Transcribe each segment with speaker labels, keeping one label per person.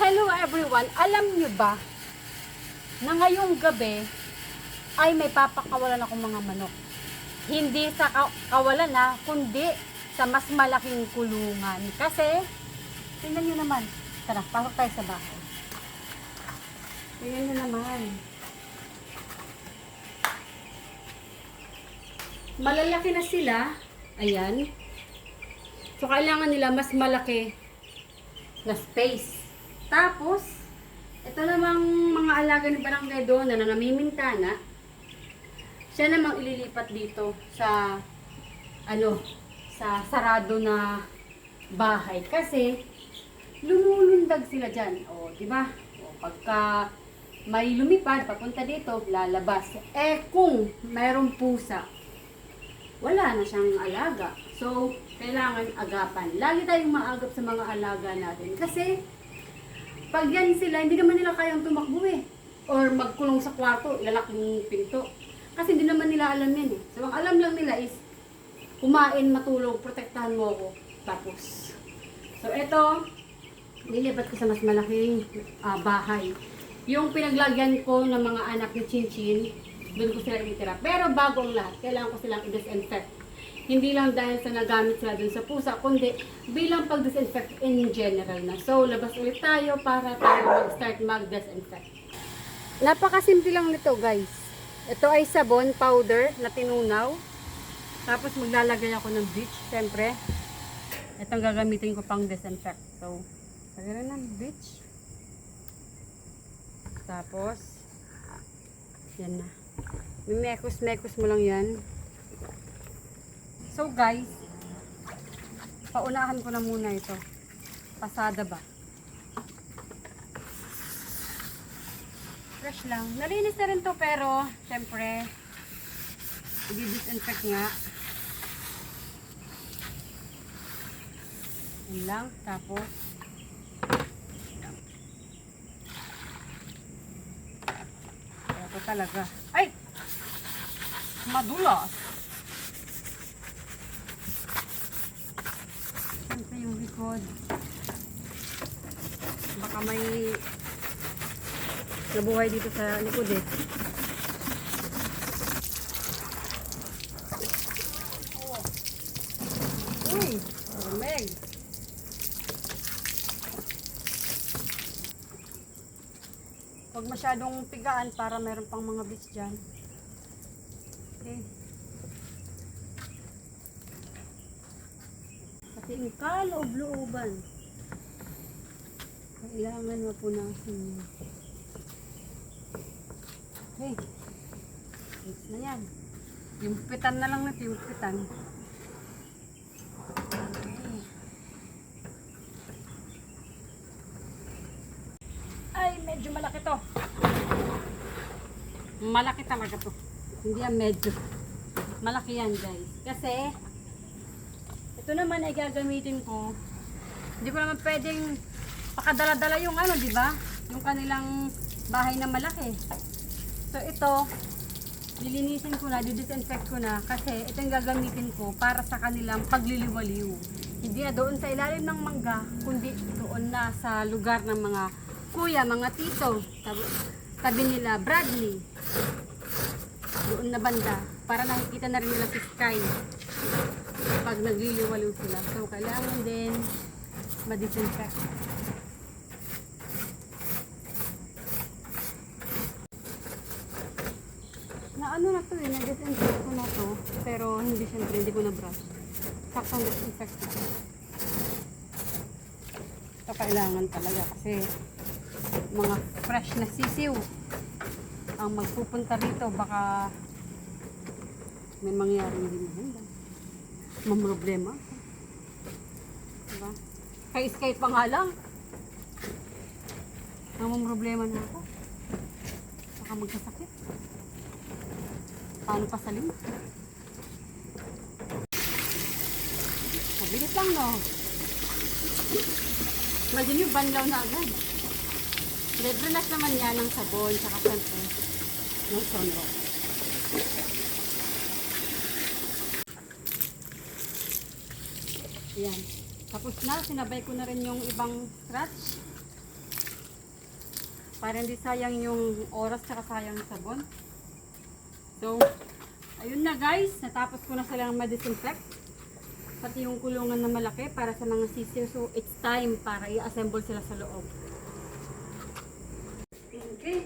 Speaker 1: Hello everyone! Alam nyo ba na ngayong gabi ay may papakawalan akong mga manok. Hindi sa ka- kawalan na, kundi sa mas malaking kulungan. Kasi, tingnan nyo naman. Tara, pasok tayo sa bahay. Tingnan nyo naman. Malalaki na sila. Ayan. So, kailangan nila mas malaki na space. Tapos, ito namang mga alaga ni Barangay Dona na namimintana, siya namang ililipat dito sa, ano, sa sarado na bahay. Kasi, lumulundag sila dyan. O, di ba? O, pagka may lumipad, papunta dito, lalabas. Eh, kung mayroong pusa, wala na siyang alaga. So, kailangan agapan. Lagi tayong maagap sa mga alaga natin. Kasi, pag yan sila, hindi naman nila kayang tumakbo eh. Or magkulong sa kwarto, ilalak yung pinto. Kasi hindi naman nila alam yan eh. So, ang alam lang nila is, kumain, matulog, protektahan mo ako. Tapos. So, ito, nilipat ko sa mas malaking ah, bahay. Yung pinaglagyan ko ng mga anak ni Chinchin, doon ko sila itira. Pero bago ang lahat, kailangan ko silang i-disinfect. Hindi lang dahil sa nagamit sila dun sa pusa, kundi bilang pag-disinfect in general na. So, labas ulit tayo para tayo mag-start mag-disinfect. Napakasimple lang nito guys. Ito ay sabon powder na tinunaw. Tapos maglalagay ako ng bleach, syempre. Itong gagamitin ko pang disinfect. So, lagyan na ng bleach. Tapos, yan na. Mimekos-mekos mo lang yan. So guys, paunahan ko na muna ito. Pasada ba? Fresh lang. Nalinis na rin to pero, syempre, i-disinfect nga. Yan lang. Tapos, ito talaga. Ay! Madulas. Siyempre yung likod. Baka may nabuhay dito sa likod eh. Uy! Malamig. Huwag masyadong pigaan para meron pang mga bits dyan. Okay. Kasi yung kaloob-looban. Kailangan mapunasan mo. Okay. Fix na yan. Yung pitan na lang natin, yung pitan. Okay. Ay, medyo malaki to. Malaki talaga to. Hindi yan medyo. Malaki yan guys. Kasi, ito naman ay gagamitin ko. Hindi ko naman pwedeng pakadala-dala yung ano, di ba? Yung kanilang bahay na malaki. So ito, lilinisin ko na, disinfect ko na kasi ito yung gagamitin ko para sa kanilang pagliliwaliw. Hindi na doon sa ilalim ng mangga, kundi doon na sa lugar ng mga kuya, mga tito, tabi, tabi nila Bradley. Doon na banda, para nakikita na rin nila si Sky pag nagliliwaliw sila. So, kailangan din ma-disinfect. Na ano na to eh, na-disinfect ko na to. Pero hindi syempre, hindi ko na brush. Saktong disinfect ko. Ito kailangan talaga kasi mga fresh na sisiw ang magpupunta rito baka may mangyaring hindi maganda. Mamroblema. Diba? Kay Skype pa nga lang. Ang problema na ako. Baka magkasakit. Paano pasalin? Mabilis lang, no? Imagine nyo, banlaw na agad. Lebrinas naman yan ng sabon, saka siyempre, ng sunrock. Yan. Tapos na, sinabay ko na rin yung ibang scratch. Para hindi sayang yung oras tsaka sayang sabon. So, ayun na guys. Natapos ko na silang ma-disinfect. Pati yung kulungan na malaki para sa mga sisiyo. So, it's time para i-assemble sila sa loob. Okay.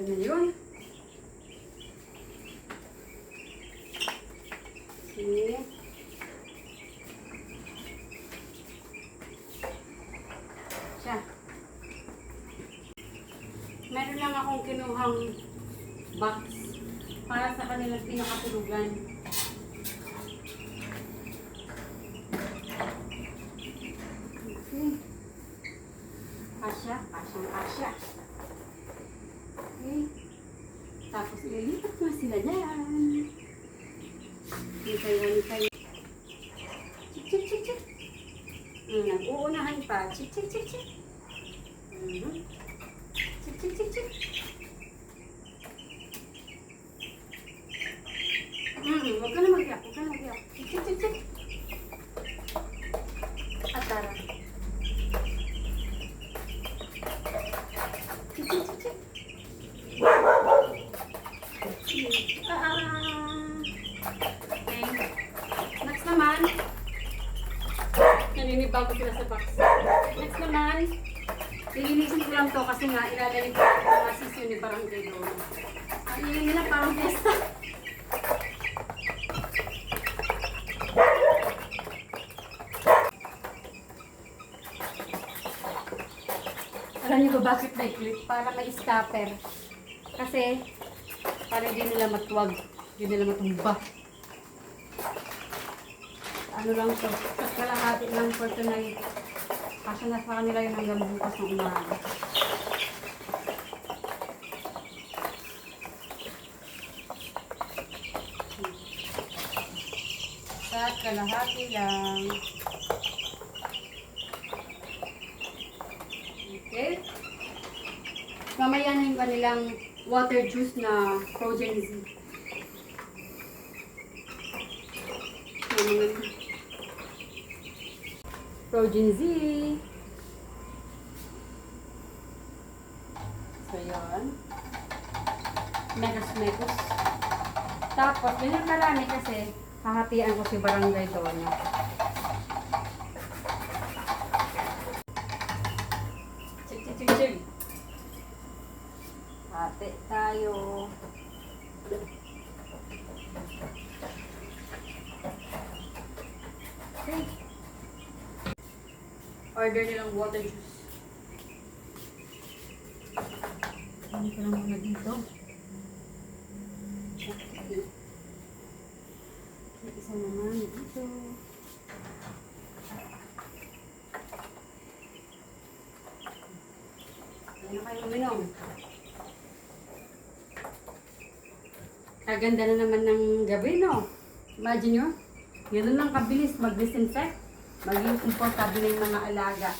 Speaker 1: Yun na yun. Okay. Siya. Meron lang akong kinuhang box para sa kanilang pinakatulugan. Okay. Kasya, kasyang kasya. Okay. Tapos ililipat ko sila dyan. Hintay, 응, 오늘 하니까 칙칙칙칙. 응, 칙칙칙칙. 응, 뭐 끊어 먹이야, 뭐 끊어 먹이야. 칙칙칙칙. 아따라. 칙칙칙칙. 아. 아. Naninibago sila sa box. Next naman. Lilinisin ko lang to kasi nga ilalagay ko yung mga sisyo ni Barangay doon. Ang ingay nila parang fiesta. Alam niyo ba bakit may clip? Para may stopper. Kasi, para hindi nila matuwag. Hindi nila matumba. Ano lang to? Kalahati lang for tonight. Kasi nasa kanila yun hanggang bukas ng umaga. Sa kalahati lang. Okay. Mamaya na yung kanilang water juice na frozen Z. Yung mga Frozen Z. So, yun. Megas. Tapos, yung karami kasi hahatian ko si Barangay Dona. Order nilang water juice. Ano ko lang muna dito. Okay. May isa naman dito. Ano kayo uminom? Kaganda na naman ng gabi, no? Imagine nyo, ganun lang kabilis mag-disinfect, maging komportable na yung mga alaga.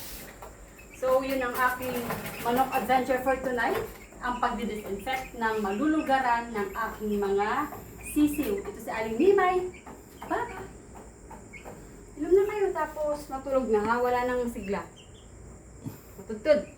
Speaker 1: So, yun ang aking manok adventure for tonight, ang pagdi-disinfect ng malulugaran ng aking mga sisiw. Ito si Aling Mimay. Bye! Inom na kayo tapos matulog na ha, wala nang sigla. Matugtod.